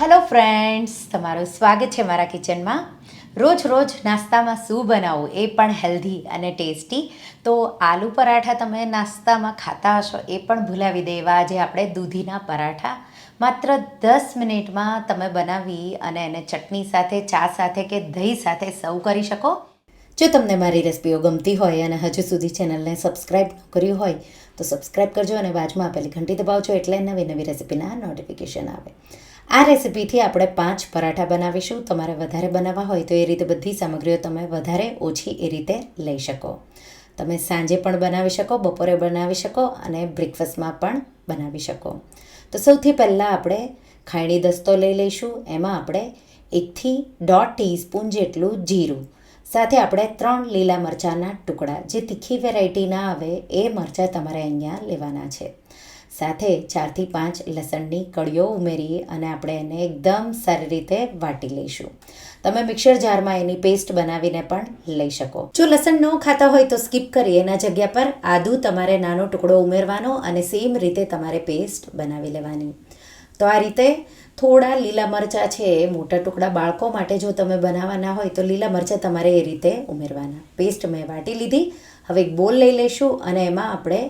Hello friends તમારું સ્વાગત છે મારા કિચનમાં. રોજ રોજ નાસ્તામાં શું બનાવવું એ પણ હેલ્ધી અને ટેસ્ટી તો આલુ પરાઠા તમે નાસ્તામાં ખાતા હશો એ પણ ભૂલાવી દેવા. આજે આપણે દૂધીના પરાઠા. માત્ર દસ મિનિટમાં તમે બનાવી અને એને ચટણી સાથે, ચા સાથે કે દહીં સાથે સર્વ કરી શકો. જો તમને મારી રેસિપીઓ ગમતી હોય અને હજુ સુધી ચેનલને સબસ્ક્રાઈબ ન કર્યું હોય, તો સબસ્ક્રાઈબ કરજો અને બાજુમાં આપેલી ઘંટી દબાવજો એટલે નવી નવી રેસિપીના નોટિફિકેશન આવે. આ રેસિપીથી આપણે પાંચ પરાઠા બનાવીશું. તમારે વધારે બનાવવા હોય તો એ રીતે બધી સામગ્રીઓ તમે વધારે ઓછી એ રીતે લઈ શકો. તમે સાંજે પણ બનાવી શકો, બપોરે બનાવી શકો અને બ્રેકફાસ્ટમાં પણ બનાવી શકો. તો સૌથી પહેલાં આપણે ખાયણી દસ્તો લઈ લઈશું. એમાં આપણે એકથી દોઢ ટીસ્પૂન જેટલું જીરું, સાથે આપણે ત્રણ લીલા મરચાંના ટુકડા. જે તીખી વેરાયટી ના આવે એ મરચાં તમારે અહીંયા લેવાના છે. સાથે ચારથી પાંચ લસણની કળીઓ ઉમેરી અને આપણે એને એકદમ સારી રીતે વાટી લઈશું. તમે મિક્સર જારમાં એની પેસ્ટ બનાવીને પણ લઈ શકો. જો લસણ ન ખાતા હોય તો સ્કીપ કરી એના જગ્યા પર આદુ તમારે નાનો ટુકડો ઉમેરવાનો અને સેમ રીતે તમારે પેસ્ટ બનાવી લેવાની. તો આ રીતે થોડા લીલા મરચાં છે મોટા ટુકડા બાળકો માટે જો તમે બનાવવાના હોય તો લીલા મરચાં તમારે એ રીતે ઉમેરવાના. પેસ્ટ મેં વાટી લીધી. હવે એક બોલ લઈ લઈશું અને એમાં આપણે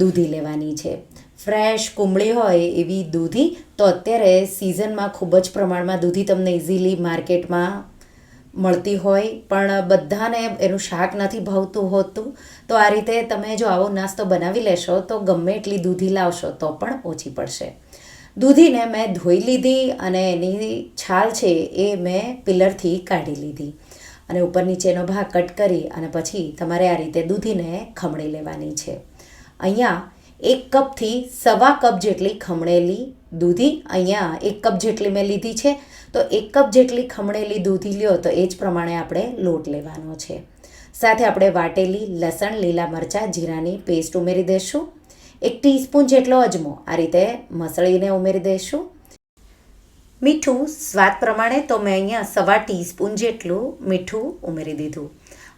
દૂધી લેવાની છે. ફ્રેશ કુંબળી હોય એવી દૂધી, તો અત્યારે સિઝનમાં ખૂબ જ પ્રમાણમાં દૂધી તમને ઇઝીલી માર્કેટમાં મળતી હોય. પણ બધાને એનું શાક નથી ભાવતું હોતું, તો આ રીતે તમે જો આવો નાસ્તો બનાવી લેશો, તો ગમે એટલી દૂધી લાવશો, તો પણ ઓછી પડશે. દૂધીને મેં ધોઈ લીધી અને એની છાલ છે એ મેં પિલરથી કાઢી લીધી. અને ઉપર નીચેનો ભાગ કટ કરી અને પછી તમારે આ રીતે દૂધીને ખમણી લેવાની છે. અહીંયા એક કપથી સવા કપ જેટલી ખમણેલી દૂધી, અહીંયા એક કપ જેટલી મેં લીધી છે. તો એક કપ જેટલી ખમણેલી દૂધી લ્યો તો એ જ પ્રમાણે આપણે લોટ લેવાનો છે. સાથે આપણે વાટેલી લસણ, લીલા મરચાં, જીરાની પેસ્ટ ઉમેરી દઈશું એક ટીસ્પૂન જેટલો અજમો, આ રીતે મસળીને ઉમેરી દઈશું મીઠું સ્વાદ પ્રમાણે તો મેં અહીંયા સવા ટીસ્પૂન જેટલું મીઠું ઉમેરી દીધું.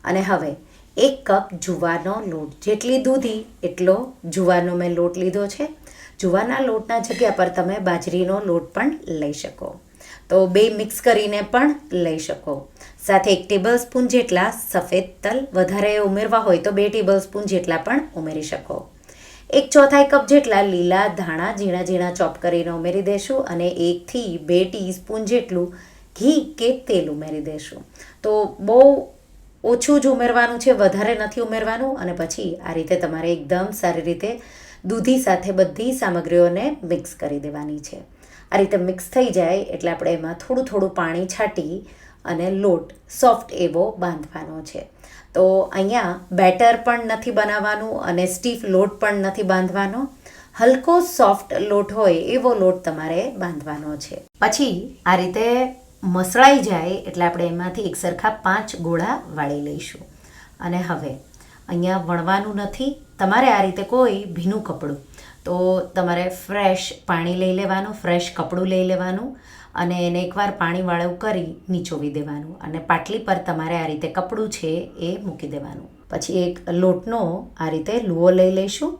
અને હવે એક કપ જુવારનો લોટ. જેટલી દૂધી, એટલો જુવારનો મેં લોટ લીધો છે. જુવારના લોટના જગ્યા પર તમે બાજરીનો લોટ પણ લઈ શકો. તો બે મિક્સ કરીને પણ લઈ શકો. સાથે એક ટેબલ સ્પૂન જેટલા સફેદ તલ વધારે ઉમેરવા હોય તો બે ટેબલ સ્પૂન જેટલા પણ ઉમેરી શકો. એક ચોથાઈ કપ જેટલા લીલા ધાણા ઝીણા ઝીણા ચોપ કરીને ઉમેરી દેશું અને એકથી બે ટીસ્પૂન જેટલું ઘી કે તેલ ઉમેરી દેશું. તો બહુ ઓછું જ ઉમેરવાનું છે, વધારે નથી ઉમેરવાનું અને પછી આ રીતે તમારે એકદમ સારી રીતે દૂધી સાથે બધી સામગ્રીઓને મિક્સ કરી દેવાની છે. આ રીતે મિક્સ થઈ જાય એટલે આપણે એમાં થોડું થોડું પાણી છાંટી અને લોટ સોફ્ટ એવો બાંધવાનો છે. તો અહીંયા બેટર પણ નથી બનાવવાનું અને સ્ટીફ લોટ પણ નથી બાંધવાનો. હલકો સોફ્ટ લોટ હોય એવો લોટ તમારે બાંધવાનો છે. પછી આ રીતે મસળાઈ જાય એટલે આપણે એમાંથી એકસરખા પાંચ ગોળા વાળી લઈશું. અને હવે, અહીંયા વણવાનું નથી. તમારે આ રીતે કોઈ ભીનું કપડું. તો તમારે ફ્રેશ પાણી લઈ લેવાનું, ફ્રેશ કપડું લઈ લેવાનું અને એને એકવાર પાણીવાળું કરી નીચોવી દેવાનું. અને પાટલી પર તમારે આ રીતે કપડું છે એ મૂકી દેવાનું. પછી એક લોટનો આ રીતે લુઓ લઈ લઈશું.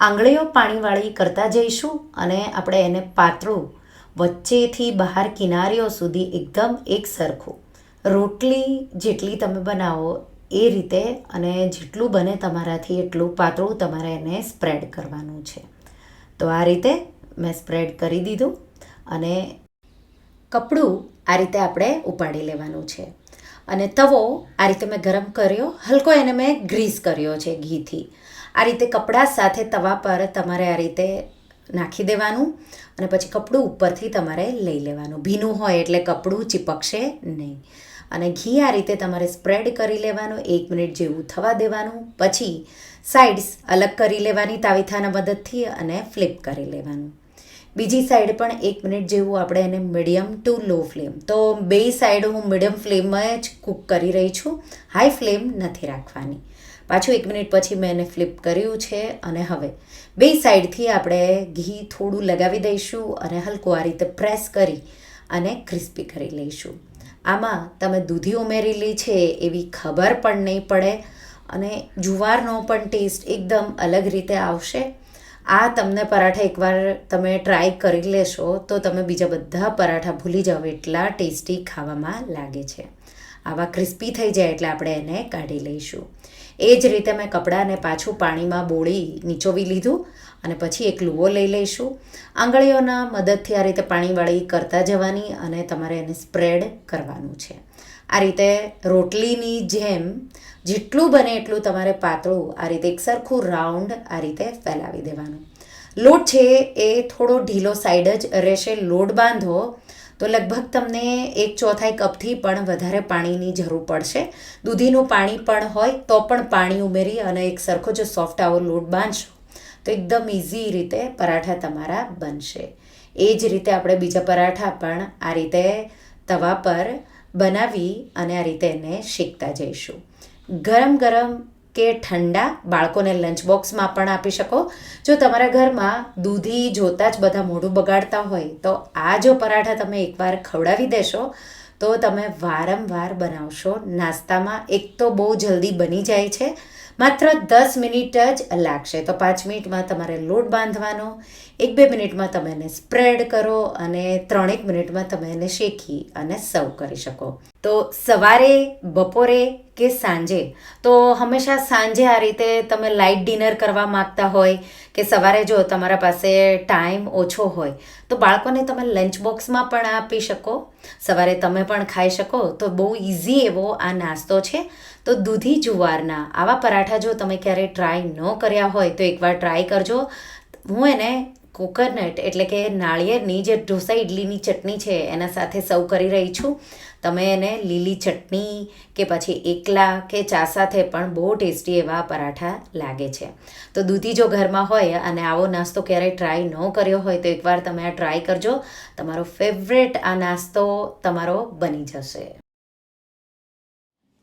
આંગળીઓ પાણીવાળી કરતા જઈશું અને આપણે એને પાતળું વચ્ચેથી બહાર કિનારીઓ સુધી એકદમ એક સરખું રોટલી જેટલી તમે બનાવો એ રીતે અને જેટલું બને તમારાથી એટલું પાતળું તમારે એને સ્પ્રેડ કરવાનું છે. તો આ રીતે મેં સ્પ્રેડ કરી દીધું અને કપડું આ રીતે આપણે ઉપાડી લેવાનું છે. અને તવો આ રીતે મેં ગરમ કર્યો. હલકો એને મેં ગ્રીસ કર્યો છે ઘીથી. આ રીતે કપડાં સાથે તવા પર તમારે આ રીતે નાખી દેવાનું અને પછી કપડું ઉપરથી તમારે લઈ લેવાનું. ભીનું હોય એટલે કપડું ચીપકશે નહીં. અને ઘી આ રીતે તમારે સ્પ્રેડ કરી લેવાનું, એક મિનિટ જેવું થવા દેવાનું, પછી સાઈડ્સ અલગ કરી લેવાની તાવીથાના મદદથી અને ફ્લિપ કરી લેવાનું. બીજી સાઈડ પણ એક મિનિટ જેવું આપણે એને મીડિયમ ટુ લો ફ્લેમ તો બે સાઈડ હું મીડિયમ ફ્લેમમાં જ કૂક કરી રહી છું. હાઈ ફ્લેમ નથી રાખવાની. પાછું એક મિનિટ પછી મેં એને ફ્લિપ કર્યું છે અને હવે બે સાઈડથી આપણે ઘી થોડું લગાવી દઈશું અને હલકું આ રીતે પ્રેસ કરી અને ક્રિસ્પી કરી લઈશું. આમાં તમે દૂધી ઉમેરેલી છે એવી ખબર પણ નહીં પડે અને જુવારનો પણ ટેસ્ટ એકદમ અલગ રીતે આવશે. આ તમને પરાઠા એકવાર તમે ટ્રાય કરી લેશો તો તમે બીજા બધા પરાઠા ભૂલી જાઓ એટલા ટેસ્ટી ખાવામાં લાગે છે. આવા ક્રિસ્પી થઈ જાય એટલે આપણે એને કાઢી લઈશું. એ જ રીતે મેં કપડાને પાછું પાણીમાં બોળી નીચોવી લીધું અને પછી એક લૂવો લઈ લઈશું. આંગળીઓના મદદથી આ રીતે પાણીવાળી કરતા જવાની અને તમારે એને સ્પ્રેડ કરવાનું છે. આ રીતે રોટલીની જેમ જેટલું બને એટલું તમારે પાતળું આ રીતે એક સરખું રાઉન્ડ આ રીતે ફેલાવી દેવાનું. લોટ છે એ થોડો ઢીલો સાઈડ જ રહેશે. લોટ બાંધો તો લગભગ તમને એક ચોથાઈ કપથી પણ વધારે પાણીની જરૂર પડશે. દૂધીનું પાણી પણ હોય તો પણ પાણી ઉમેરી અને એક સરખો જો સોફ્ટ આવો લોટ બાંધશો. તો એકદમ ઇઝી રીતે પરાઠા તમારા બનશે. એ જ રીતે આપણે બીજા પરાઠા પણ આ રીતે તવા પર બનાવી અને આ રીતે એને શેકતા જઈશું. ગરમ ગરમ કે ઠંડા બાળકોને લંચ બોક્સમાં પણ આપી શકો. જો તમારા ઘરમાં દૂધી, જોતાં જ બધા મોઢું બગાડતા હોય, તો આ જો પરાઠા તમે એકવાર ખવડાવી દેશો, તો તમે વારંવાર બનાવશો. નાસ્તામાં એક તો બહુ જલ્દી બની જાય છે. માત્ર દસ મિનિટ જ લાગશે. તો પાંચ મિનિટમાં તમારે લોટ બાંધવાનો, એક બે મિનિટમાં તમે એને સ્પ્રેડ કરો અને ત્રણેક મિનિટમાં તમે એને શેકી અને સર્વ કરી શકો. તો સવારે, બપોરે કે સાંજે? તો હંમેશા સાંજે આ રીતે તમે લાઇટ ડિનર કરવા માગતા હોય કે સવારે જો તમારા પાસે ટાઈમ ઓછો હોય, તો બાળકોને તમે લંચ બોક્સમાં પણ આપી શકો. સવારે તમે પણ ખાઈ શકો. તો બહુ ઇઝી એવો આ નાસ્તો છે. તો દૂધી જુવારના, આવા પરાઠા જો તમે ક્યારેય ટ્રાય ન કર્યા હોય તો એકવાર ટ્રાય કરજો. હું એને કોકોનટ એટલે કે નાળિયેરની જે ઢોસા ઇડલીની ચટણી છે, એના સાથે સર્વ કરી રહી છું. તમે એને લીલી ચટણી કે પછી એકલા કે ચા સાથે પણ બહુ ટેસ્ટી એવા પરાઠા લાગે છે. તો દૂધી જો ઘરમાં હોય અને આવો નાસ્તો ક્યારેય ટ્રાય ન કર્યો હોય તો એકવાર તમે આ ટ્રાય કરજો. તમારો ફેવરેટ આ નાસ્તો તમારો બની જશે.